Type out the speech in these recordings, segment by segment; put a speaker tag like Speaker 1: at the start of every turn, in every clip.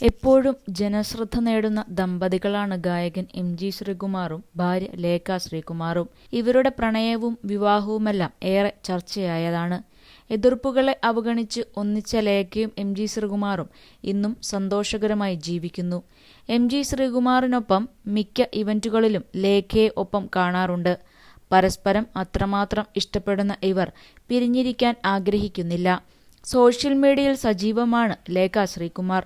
Speaker 1: എപ്പോഴും ജനശ്രദ്ധ നേടുന്ന ദമ്പതികളാണ് ഗായകൻ എം ജി ശ്രീകുമാറും ഭാര്യ ലേഖ ശ്രീകുമാറും. ഇവരുടെ പ്രണയവും വിവാഹവുമെല്ലാം ഏറെ ചർച്ചയായതാണ്. എതിർപ്പുകളെ അവഗണിച്ച് ഒന്നിച്ച ലേഖയും എം ജി ശ്രീകുമാറും ഇന്നും സന്തോഷകരമായി ജീവിക്കുന്നു. എം ജി ശ്രീകുമാറിനൊപ്പം മിക്ക ഇവന്റുകളിലും ലേഖയെ ഒപ്പം കാണാറുണ്ട്. പരസ്പരം അത്രമാത്രം ഇഷ്ടപ്പെടുന്ന ഇവർ പിരിഞ്ഞിരിക്കാൻ ആഗ്രഹിക്കുന്നില്ല. സോഷ്യൽ മീഡിയയിൽ സജീവമാണ് ലേഖ ശ്രീകുമാർ.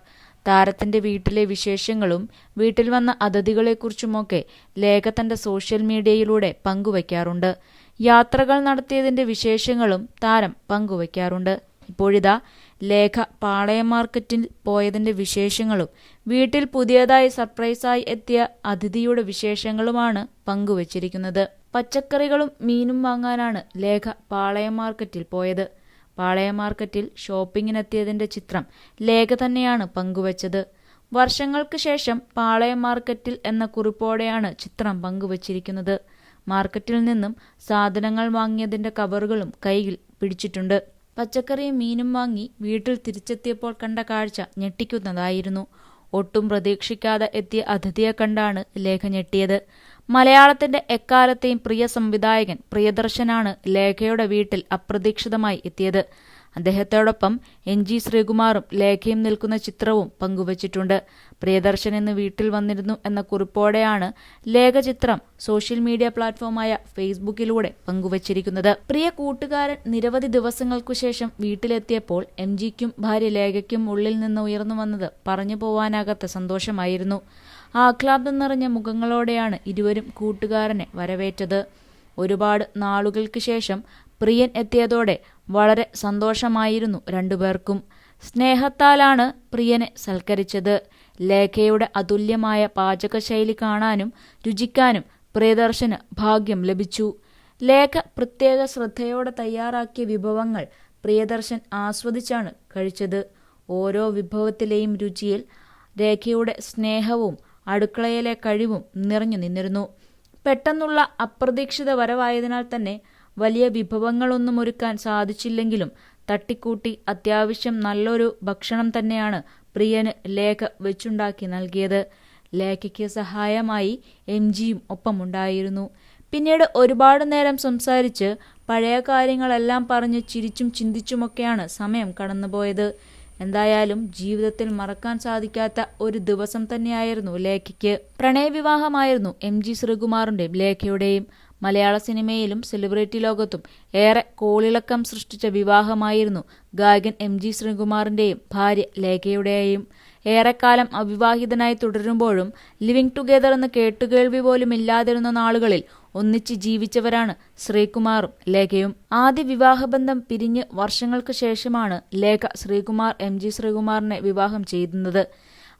Speaker 1: താരത്തിന്റെ വീട്ടിലെ വിശേഷങ്ങളും വീട്ടിൽ വന്ന അതിഥികളെക്കുറിച്ചുമൊക്കെ ലേഖ തന്റെ സോഷ്യൽ മീഡിയയിലൂടെ പങ്കുവയ്ക്കാറുണ്ട്. യാത്രകൾ നടത്തിയതിന്റെ വിശേഷങ്ങളും താരം പങ്കുവയ്ക്കാറുണ്ട്. ഇപ്പോഴിതാ ലേഖ പാളയ മാർക്കറ്റിൽ പോയതിന്റെ വിശേഷങ്ങളും വീട്ടിൽ പുതിയതായി സർപ്രൈസായി എത്തിയ അതിഥിയുടെ വിശേഷങ്ങളുമാണ് പങ്കുവച്ചിരിക്കുന്നത്. പച്ചക്കറികളും മീനും വാങ്ങാനാണ് ലേഖ പാളയ മാർക്കറ്റിൽ പോയത്. പാളയം മാർക്കറ്റിൽ ഷോപ്പിങ്ങിനെത്തിയതിന്റെ ചിത്രം ലേഖ തന്നെയാണ് പങ്കുവച്ചത്. വർഷങ്ങൾക്ക് ശേഷം പാളയ മാർക്കറ്റിൽ എന്ന കുറിപ്പോടെയാണ് ചിത്രം പങ്കുവച്ചിരിക്കുന്നത്. മാർക്കറ്റിൽ നിന്നും സാധനങ്ങൾ വാങ്ങിയതിന്റെ കവറുകളും കയ്യിൽ പിടിച്ചിട്ടുണ്ട്. പച്ചക്കറിയും മീനും വാങ്ങി വീട്ടിൽ തിരിച്ചെത്തിയപ്പോൾ കണ്ട കാഴ്ച ഞെട്ടിക്കുന്നതായിരുന്നു. ഒട്ടും പ്രതീക്ഷിക്കാതെ എത്തിയ അതിഥിയെ കണ്ടാണ് ലേഖ ഞെട്ടിയത്. മലയാളത്തിന്റെ എക്കാലത്തെയും പ്രിയ സംവിധായകൻ പ്രിയദർശനാണ് ലേഖയുടെ വീട്ടിൽ അപ്രതീക്ഷിതമായി എത്തിയത്. അദ്ദേഹത്തോടൊപ്പം എൻ ജി ശ്രീകുമാറും ലേഖയും നിൽക്കുന്ന ചിത്രവും പങ്കുവച്ചിട്ടുണ്ട്. പ്രിയദർശൻ ഇന്ന് വീട്ടിൽ വന്നിരുന്നു എന്ന കുറിപ്പോടെയാണ് ലേഖ ചിത്രം സോഷ്യൽ മീഡിയ പ്ലാറ്റ്ഫോമായ ഫേസ്ബുക്കിലൂടെ പങ്കുവച്ചിരിക്കുന്നത്. പ്രിയ കൂട്ടുകാരൻ നിരവധി ദിവസങ്ങൾക്കു ശേഷം വീട്ടിലെത്തിയപ്പോൾ എം ജിക്കും ഭാര്യ ലേഖയ്ക്കും ഉള്ളിൽ നിന്ന് ഉയർന്നു വന്നത് പറഞ്ഞു പോവാനാകാത്ത സന്തോഷമായിരുന്നു. ആഹ്ലാദം നിറഞ്ഞ മുഖങ്ങളോടെയാണ് ഇരുവരും കൂട്ടുകാരനെ വരവേറ്റത്. ഒരുപാട് നാളുകൾക്ക് ശേഷം പ്രിയൻ എത്തിയതോടെ വളരെ സന്തോഷമായിരുന്നു രണ്ടുപേർക്കും. സ്നേഹത്താലാണ് പ്രിയനെ സൽക്കരിച്ചത്. ലേഖയുടെ അതുല്യമായ പാചകശൈലി കാണാനും രുചിക്കാനും പ്രിയദർശന് ഭാഗ്യം ലഭിച്ചു. ലേഖ പ്രത്യേക ശ്രദ്ധയോടെ തയ്യാറാക്കിയ വിഭവങ്ങൾ പ്രിയദർശൻ ആസ്വദിച്ചാണ് കഴിച്ചത്. ഓരോ വിഭവത്തിലെയും രുചിയിൽ രേഖയുടെ സ്നേഹവും അടുക്കളയിലെ കഴിവും നിറഞ്ഞു നിന്നിരുന്നു. പെട്ടെന്നുള്ള അപ്രതീക്ഷിത വരവായതിനാൽ തന്നെ വലിയ വിഭവങ്ങളൊന്നും ഒരുക്കാൻ സാധിച്ചില്ലെങ്കിലും തട്ടിക്കൂട്ടി അത്യാവശ്യം നല്ലൊരു ഭക്ഷണം തന്നെയാണ് പ്രിയന് ലേഖ വെച്ചുണ്ടാക്കി നൽകിയത്. ലേഖയ്ക്ക് സഹായമായി എം ജിയും ഒപ്പമുണ്ടായിരുന്നു. പിന്നീട് ഒരുപാട് നേരം സംസാരിച്ച് പഴയ കാര്യങ്ങളെല്ലാം പറഞ്ഞ് ചിരിച്ചും ചിന്തിച്ചുമൊക്കെയാണ് സമയം കടന്നുപോയത്. എന്തായാലും ജീവിതത്തിൽ മറക്കാൻ സാധിക്കാത്ത ഒരു ദിവസം തന്നെയായിരുന്നു ലേഖയ്ക്ക്. പ്രണയവിവാഹമായിരുന്നു എം ജി ശ്രീകുമാറിന്റെയും ലേഖയുടെയും. മലയാള സിനിമയിലും സെലിബ്രിറ്റി ലോകത്തും ഏറെ കോളിളക്കം സൃഷ്ടിച്ച വിവാഹമായിരുന്നു ഗായകൻ എം ജി ശ്രീകുമാറിന്റെയും ഭാര്യ ലേഖയുടെയും. ഏറെക്കാലം അവിവാഹിതനായി തുടരുമ്പോഴും ലിവിംഗ് ടുഗെദർ എന്ന് കേട്ടുകേൾവി പോലും ഇല്ലാതിരുന്ന നാളുകളിൽ ഒന്നിച്ച് ജീവിച്ചവരാണ് ശ്രീകുമാറും ലേഖയും. ആദ്യ വിവാഹബന്ധം പിരിഞ്ഞ് വർഷങ്ങൾക്ക് ശേഷമാണ് ലേഖ ശ്രീകുമാർ എം ജി ശ്രീകുമാറിനെ വിവാഹം ചെയ്യുന്നത്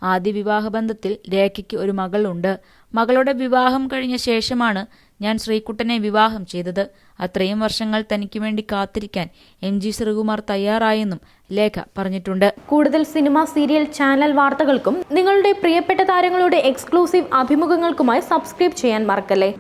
Speaker 1: ആദ്യ വിവാഹബന്ധത്തിൽ രേഖയ്ക്ക് ഒരു മകളുണ്ട്. മകളുടെ വിവാഹം കഴിഞ്ഞ ശേഷമാണ് ഞാൻ ശ്രീകുട്ടനെ വിവാഹം ചെയ്തത്. അത്രയും വർഷങ്ങൾ തനിക്ക് വേണ്ടി കാത്തിരിക്കാൻ എം ജി ശ്രീകുമാർ തയ്യാറായെന്നും ലേഖ പറഞ്ഞിട്ടുണ്ട്.
Speaker 2: കൂടുതൽ സിനിമ സീരിയൽ ചാനൽ വാർത്തകൾക്കും നിങ്ങളുടെ പ്രിയപ്പെട്ട താരങ്ങളുടെ എക്സ്ക്ലൂസീവ് അഭിമുഖങ്ങൾക്കുമായി സബ്സ്ക്രൈബ് ചെയ്യാൻ മറക്കല്ലേ?